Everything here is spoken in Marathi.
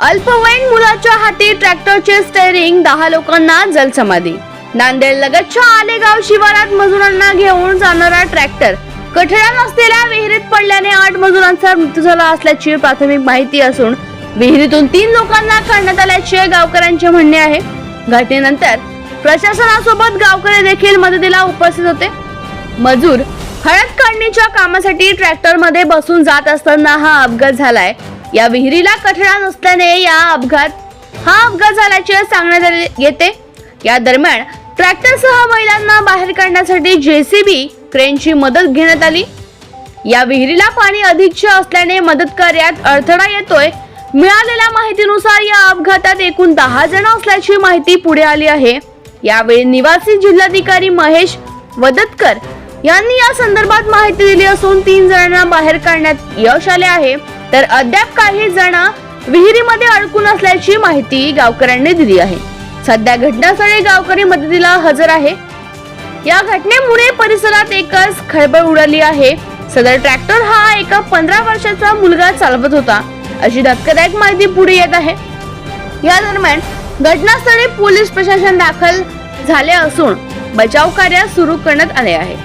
अल्पवयीन मुलाच्या हाती ट्रॅक्टरचे स्टेअरिंग दहा लोकांना जलसमाधी नांदेड लगतच्या आलेगाव शिवारात मजुरांना घेऊन जाणारा ट्रॅक्टर. कठडा नसलेल्या विहिरीत पडल्याने आठ मजुरांचा मृत्यू झाला असल्याची प्राथमिक माहिती असून विहिरीतून तीन लोकांना काढण्यात आल्याचे गावकऱ्यांचे म्हणणे आहे. घटनेनंतर प्रशासनासोबत गावकरी देखील मदतीला उपस्थित होते. मजूर हळद काढणीच्या कामासाठी ट्रॅक्टरमध्ये बसून जात असताना हा अपघात झालाय. या विहिरीला कठडा नसल्याने या अपघात हा अपघात झाल्याचे सांगण्यात आले येते. या दरम्यान ट्रॅक्टरसह महिलांना बाहेर काढण्यासाठी जेसीबी क्रेनची मदत घेण्यात आली. या विहिरीला पाणी अधिकचे असल्याने मदत कार्यात अडथळा येतोय. मिळालेल्या माहितीनुसार या अपघातात एकूण दहा जण असल्याची माहिती पुढे आली आहे. यावेळी निवासी जिल्हाधिकारी महेश वदतकर यांनी या संदर्भात माहिती दिली असून तीन जणांना बाहेर काढण्यात यश आले आहे. तर अद्याप काही जण विहिरीमध्ये अडकून असल्याची माहिती गावकऱ्यांनी दिली आहे. सध्या घटनास्थळी गावकरी मदतीला हजर आहे. या घटनेमुळे परिसरात एकच खळबळ उडाली आहे. सदर ट्रॅक्टर हा एका पंधरा वर्षाचा मुलगा चालवत होता. अशी धक्कादायक माहिती पुढे येत आहे. या दरम्यान घटनास्थळी पोलीस प्रशासन दाखल झाले असून बचाव कार्य सुरू करण्यात आले आहे.